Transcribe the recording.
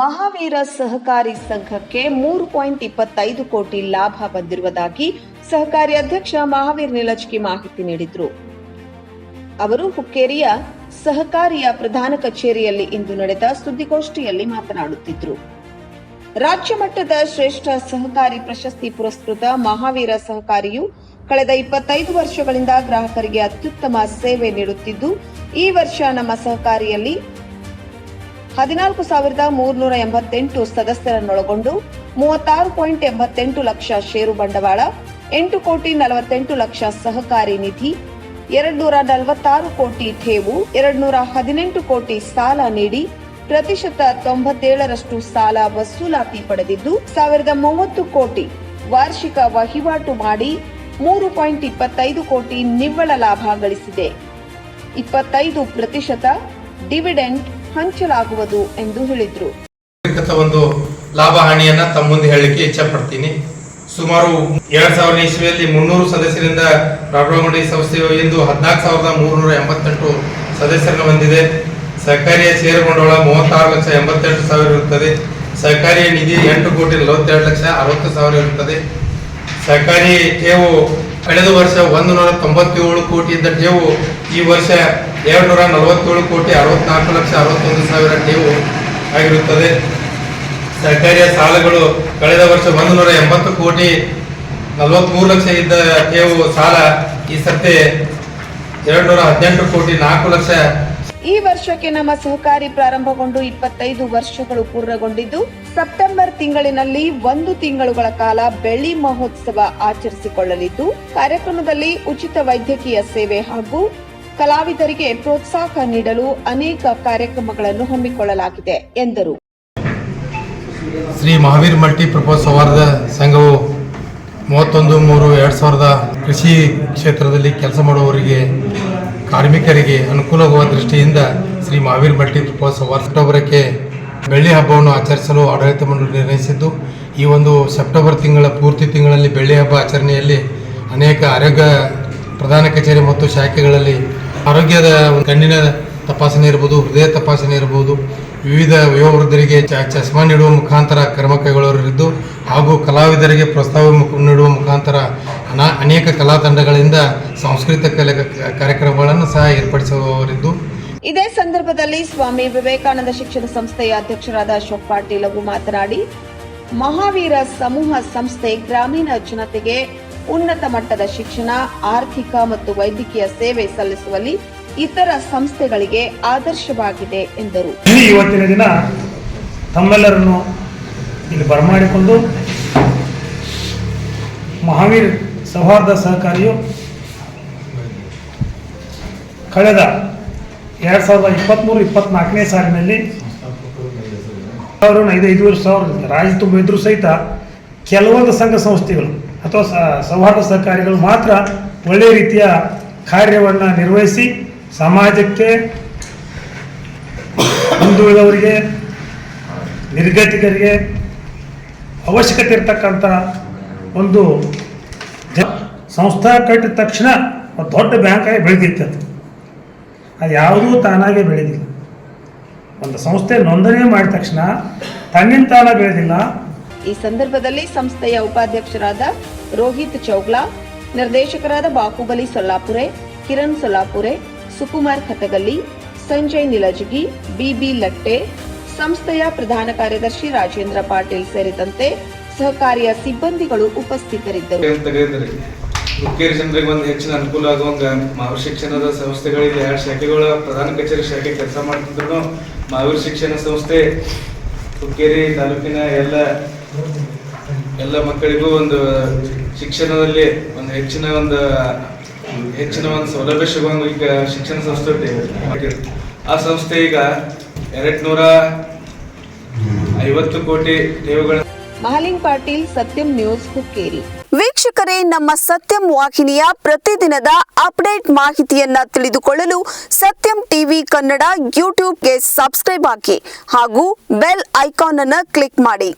ಮಹಾವೀರ ಸಹಕಾರಿ ಸಂಘಕ್ಕೆ ಮೂರು ಪಾಯಿಂಟ್ ಇಪ್ಪತ್ತೈದು ಕೋಟಿ ಲಾಭ ಬಂದಿರುವುದಾಗಿ ಸಹಕಾರಿ ಅಧ್ಯಕ್ಷ ಮಹಾವೀರ್ ನಿಲಜ್ಕಿ ಮಾಹಿತಿ ನೀಡಿದರು. ಅವರು ಹುಕ್ಕೇರಿಯ ಸಹಕಾರಿಯ ಪ್ರಧಾನ ಕಚೇರಿಯಲ್ಲಿ ಇಂದು ನಡೆದ ಸುದ್ದಿಗೋಷ್ಠಿಯಲ್ಲಿ ಮಾತನಾಡುತ್ತಿದ್ದರು ರಾಜ್ಯ ಮಟ್ಟದ ಶ್ರೇಷ್ಠ ಸಹಕಾರಿ ಪ್ರಶಸ್ತಿ ಪುರಸ್ಕೃತ ಮಹಾವೀರ ಸಹಕಾರಿಯು ಕಳೆದ ಇಪ್ಪತ್ತೈದು ವರ್ಷಗಳಿಂದ ಗ್ರಾಹಕರಿಗೆ ಅತ್ಯುತ್ತಮ ಸೇವೆ ನೀಡುತ್ತಿದ್ದು, ಈ ವರ್ಷ ನಮ್ಮ ಸಹಕಾರಿಯಲ್ಲಿ ಹದಿನಾಲ್ಕು ಸಾವಿರದ ಮೂರ್ನೂರ ಎಂಬತ್ತೆಂಟು ಸದಸ್ಯರನ್ನೊಳಗೊಂಡು ಮೂವತ್ತಾರು ಪಾಯಿಂಟ್ ಎಂಬತ್ತೆಂಟು ಲಕ್ಷ ಷೇರು ಬಂಡವಾಳ, ಎಂಟು ಕೋಟಿ ನಲವತ್ತೆಂಟು ಲಕ್ಷ ಸಹಕಾರಿ ನಿಧಿ, ಎರಡ್ನೂರ ನಲವತ್ತಾರು ಕೋಟಿ ಠೇವು, ಎರಡ್ನೂರ ಹದಿನೆಂಟು ಕೋಟಿ ಸಾಲ ನೀಡಿ ಪ್ರತಿಶತ ತೊಂಬತ್ತೇಳರಷ್ಟು ಸಾಲ ವಸೂಲಾತಿ ಪಡೆದಿದ್ದು, ಸಾವಿರದ ಮೂವತ್ತು ಕೋಟಿ ವಾರ್ಷಿಕ ವಹಿವಾಟು ಮಾಡಿ ಮೂರು ಪಾಯಿಂಟ್ ಇಪ್ಪತ್ತೈದು ಕೋಟಿ ನಿವ್ವಳ ಲಾಭ ಗಳಿಸಿದೆ. ಇಪ್ಪತ್ತೈದು ಪ್ರತಿಶತ ಡಿವಿಡೆಂಡ್ ಹಂಚಲಾಗುವುದು ಎಂದು ಹೇಳಿದರು. ಒಂದು ಲಾಭ ಹಾನಿಯನ್ನ ತಮ್ಮ ಮುಂದೆ ಹೇಳಲಿಕ್ಕೆ ಇಚ್ಛೆ ಪಡ್ತೀನಿ. ಸುಮಾರು ಎರಡ್ ಸಾವಿರದ ಇಸ್ವಿಯಲ್ಲಿ ಮುನ್ನೂರು ಸದಸ್ಯರಿಂದ ಪ್ರಾರಂಭಗೊಂಡ ಈ ಸಂಸ್ಥೆಯು ಇಂದು ಹದಿನಾಲ್ಕು ಸಾವಿರದ ಮೂರ್ನೂರ ಎಂಬತ್ತೆಂಟು ಸದಸ್ಯರನ್ನು ಹೊಂದಿದೆ. ಸರ್ಕಾರಿಯ ಷೇರು ಬಂಡವಾಳ ಮೂವತ್ತಾರು ಲಕ್ಷ ಎಂಬತ್ತೆಂಟು ಸಾವಿರ ಇರುತ್ತದೆ. ಸರ್ಕಾರಿ ನಿಧಿ ಎಂಟು ಕೋಟಿ ನಲವತ್ತೆರಡು ಲಕ್ಷ ಅರವತ್ತು ಸಾವಿರ ಇರುತ್ತದೆ. ಸರ್ಕಾರಿ ಠೇವು ಕಳೆದ ವರ್ಷ ಒಂದು ನೂರ ತೊಂಬತ್ತೇಳು ಕೋಟಿ ಇದ್ದ ಠೇವು, ಈ ವರ್ಷ ಎರಡು ನೂರ ನಲವತ್ತೇಳು ಕೋಟಿ ಅರವತ್ನಾಲ್ಕು ಲಕ್ಷ ಅರವತ್ತೊಂದು ಸಾವಿರ ಠೇವು ಆಗಿರುತ್ತದೆ. ಸರ್ಕಾರಿಯ ಸಾಲಗಳು ಕಳೆದ ವರ್ಷ ಒಂದು ನೂರ ಎಂಬತ್ತು ಕೋಟಿ ನಲವತ್ಮೂರು ಲಕ್ಷ ಇದ್ದ ಠೇವು ಸಾಲ, ಈ ಸರ್ತಿ ಎರಡು ನೂರ ಹದಿನೆಂಟು ಕೋಟಿ ನಾಲ್ಕು ಲಕ್ಷ ಈ ವರ್ಷಕ್ಕೆ ನಮ್ಮ ಸಹಕಾರಿ ಪ್ರಾರಂಭಗೊಂಡು ಇಪ್ಪತ್ತೈದು ವರ್ಷಗಳು ಪೂರ್ಣಗೊಂಡಿದ್ದು, ಸೆಪ್ಟೆಂಬರ್ ತಿಂಗಳಿನಲ್ಲಿ ಒಂದು ತಿಂಗಳುಗಳ ಕಾಲ ಬೆಳ್ಳಿ ಮಹೋತ್ಸವ ಆಚರಿಸಿಕೊಳ್ಳಲಿದ್ದು, ಕಾರ್ಯಕ್ರಮದಲ್ಲಿ ಉಚಿತ ವೈದ್ಯಕೀಯ ಸೇವೆ ಹಾಗೂ ಕಲಾವಿದರಿಗೆ ಪ್ರೋತ್ಸಾಹ ನೀಡಲು ಅನೇಕ ಕಾರ್ಯಕ್ರಮಗಳನ್ನು ಹಮ್ಮಿಕೊಳ್ಳಲಾಗಿದೆ, ಎಂದರು. ಶ್ರೀ ಮಹಾವೀರ್ ಮಲ್ಟಿಪರ್ಪಸ್ ಸೌಹಾರ್ದ ಸಂಘವು ಮೂವತ್ತೊಂದು ಮೂರು ಎರಡು ಸಾವಿರದ ಕೃಷಿ ಕ್ಷೇತ್ರದಲ್ಲಿ ಕೆಲಸ ಮಾಡುವವರಿಗೆ ಕಾರ್ಮಿಕರಿಗೆ ಅನುಕೂಲವಾಗುವ ದೃಷ್ಟಿಯಿಂದ ಶ್ರೀ ಮಹಾವೀರ್ ಮಟ್ಟಿ ಸೌಹಾರ್ದ ಅಕ್ಟೋಬರಕ್ಕೆ ಬೆಳ್ಳಿ ಹಬ್ಬವನ್ನು ಆಚರಿಸಲು ಆಡಳಿತ ಮಂಡಳಿ ನಿರ್ಣಯಿಸಿದ್ದು, ಈ ಒಂದು ಸೆಪ್ಟೆಂಬರ್ ತಿಂಗಳ ಪೂರ್ತಿ ತಿಂಗಳಲ್ಲಿ ಬೆಳ್ಳಿ ಹಬ್ಬ ಆಚರಣೆಯಲ್ಲಿ ಅನೇಕ ಆರೋಗ್ಯ ಪ್ರಧಾನ ಕಚೇರಿ ಮತ್ತು ಶಾಖೆಗಳಲ್ಲಿ ಆರೋಗ್ಯದ ಕಣ್ಣಿನ ತಪಾಸಣೆ ಇರ್ಬೋದು, ಹೃದಯ ತಪಾಸಣೆ ಇರ್ಬೋದು ವಿವಿಧ ವಯೋವೃದ್ಧರಿಗೆ ಚಸ್ಮಾ ನೀಡುವ ಮುಖಾಂತರ ಕ್ರಮ ಕೈಗೊಳ್ಳಲಿದ್ದು ಹಾಗೂ ಕಲಾವಿದರಿಗೆ ಪ್ರಸ್ತಾವ ನೀಡುವ ಮುಖಾಂತರ ಅನಾ ಅನೇಕ ಕಲಾ ತಂಡಗಳಿಂದ ಸಾಂಸ್ಕೃತಿಕ ಕಲೆ ಕಾರ್ಯಕ್ರಮಗಳನ್ನು ಸಹ ಏರ್ಪಡಿಸುವವರಿದ್ದು. ಇದೇ ಸಂದರ್ಭದಲ್ಲಿ ಸ್ವಾಮಿ ವಿವೇಕಾನಂದ ಶಿಕ್ಷಣ ಸಂಸ್ಥೆಯ ಅಧ್ಯಕ್ಷರಾದ ಅಶೋಕ್ ಪಾಟೀಲ್ ಅವರು ಮಾತನಾಡಿ, ಮಹಾವೀರ ಸಮೂಹ ಸಂಸ್ಥೆ ಗ್ರಾಮೀಣ ಜನತೆಗೆ ಉನ್ನತ ಮಟ್ಟದ ಶಿಕ್ಷಣ, ಆರ್ಥಿಕ ಮತ್ತು ವೈದ್ಯಕೀಯ ಸೇವೆ ಸಲ್ಲಿಸುವಲ್ಲಿ ಇತರ ಸಂಸ್ಥೆಗಳಿಗೆ ಆದರ್ಶವಾಗಿದೆ ಎಂದರು. ಇವತ್ತಿನ ದಿನ ತಮ್ಮೆಲ್ಲರನ್ನು ಇಲ್ಲಿ ಬರಮಾಡಿಕೊಂಡು ಮಹಾವೀರ್ ಸೌಹಾರ್ದ ಸಹಕಾರಿಯು ಕಳೆದ ಎರಡು ಸಾವಿರದ ಇಪ್ಪತ್ತ್ಮೂರು ಇಪ್ಪತ್ತ್ನಾಲ್ಕನೇ ಸಾಲಿನಲ್ಲಿ ಅವರು ಐದು ವರ್ಷ ಸಾವಿರ ರಾಜ್ಯ ತುಂಬ ಇದ್ರೂ ಸಹಿತ ಕೆಲವೊಂದು ಸಂಘ ಸಂಸ್ಥೆಗಳು ಅಥವಾ ಸೌಹಾರ್ದ ಸಹಕಾರಿಗಳು ಮಾತ್ರ ಒಳ್ಳೆಯ ರೀತಿಯ ಕಾರ್ಯವನ್ನು ನಿರ್ವಹಿಸಿ ಸಮಾಜಕ್ಕೆ ಹಿಂದುಳಿದವರಿಗೆ ನಿರ್ಗತಿಕರಿಗೆ ಅವಶ್ಯಕತೆ ಇರ್ತಕ್ಕಂಥ ಒಂದು ಜ ಸಂಸ್ಥಾ ಕಟ್ಟಿದ ತಕ್ಷಣ ಒಂದು ದೊಡ್ಡ ಬ್ಯಾಂಕಾಗಿ ಬೆಳೆದಿತ್ತು ಅದು. ಅದು ಯಾವುದೂ ತಾನಾಗೆ ಬೆಳೆದಿಲ್ಲ. ಒಂದು ಸಂಸ್ಥೆ ನೋಂದಣಿ ಮಾಡಿದ ತಕ್ಷಣ ತನ್ನಿಂದ ತಾನ ಬೆಳೆದಿಲ್ಲ. ಈ ಸಂದರ್ಭದಲ್ಲಿ ಸಂಸ್ಥೆಯ ಉಪಾಧ್ಯಕ್ಷರಾದ ರೋಹಿತ್ ಚೌಗ್ಲಾ, ನಿರ್ದೇಶಕರಾದ ಬಾಹುಬಲಿ ಸೊಲ್ಲಾಪುರೆ, ಕಿರಣ್ ಸೊಲ್ಲಾಪುರೆ ಸುಕುಮಾರ್ ಖತಗಲ್ಲಿ ಸಂಜಯ್ ನಿಲಜಗಿ, ಬಿಬಿ ಲಟ್ಟೆ, ಸಂಸ್ಥೆಯ ಪ್ರಧಾನ ಕಾರ್ಯದರ್ಶಿ ರಾಜೇಂದ್ರ ಪಾಟೀಲ್ ಸೇರಿದಂತೆ ಸಹಕಾರಿಯ ಸಿಬ್ಬಂದಿಗಳು ಉಪಸ್ಥಿತರಿದ್ದರು. ಹುಕ್ಕೇರಿ ಜನರಿಗೆ ಒಂದು ಹೆಚ್ಚಿನ ಅನುಕೂಲ ಆಗುವಂಗ ಮಹಾವೀರ್ ಶಿಕ್ಷಣದ ಸಂಸ್ಥೆಗಳಿಗೆ ಎರಡು ಶಾಖೆಗಳ ಪ್ರಧಾನ ಕಚೇರಿ ಶಾಖೆ ಕೆಲಸ ಮಾಡ್ತಿದ್ರು ಮಹಾವೀರ್ ಶಿಕ್ಷಣ ಸಂಸ್ಥೆ ಹುಕ್ಕೇರಿ ತಾಲೂಕಿನ ಎಲ್ಲ ಎಲ್ಲ ಮಕ್ಕಳಿಗೂ ಒಂದು ಶಿಕ್ಷಣದಲ್ಲಿ ಒಂದು ಹೆಚ್ಚಿನ ಒಂದು ಹೆಚ್ಚಿನ ಒಂದು ಸೌಲಭ್ಯ ಸಿಗುವಂಗ ಈಗ ಶಿಕ್ಷಣ ಸಂಸ್ಥೆ ಇದೆ. ಆ ಸಂಸ್ಥೆ ಈಗ ಎರಡ್ ನೂರ ಐವತ್ತು ಕೋಟಿ ಠೇವುಗಳ ಮಹಾಲಿಂಗ್ ಪಾಟೀಲ್ ಸತ್ಯಂ ನ್ಯೂಸ್ ಹುಕ್ಕೇರಿ ವೀಕ್ಷಕರೇ ನಮ್ಮ ಸತ್ಯಂ ವಾಹಿನಿಯ ಪ್ರತಿದಿನದ ಅಪ್ಡೇಟ್ ಮಾಹಿತಿಯನ್ನ ತಿಳಿದುಕೊಳ್ಳಲು ಸತ್ಯಂ ಟಿವಿ ಕನ್ನಡ ಯೂಟ್ಯೂಬ್ಗೆ ಸಬ್ಸ್ಕ್ರೈಬ್ ಹಾಕಿ ಹಾಗೂ ಬೆಲ್ ಐಕಾನ್ ಅನ್ನು ಕ್ಲಿಕ್ ಮಾಡಿ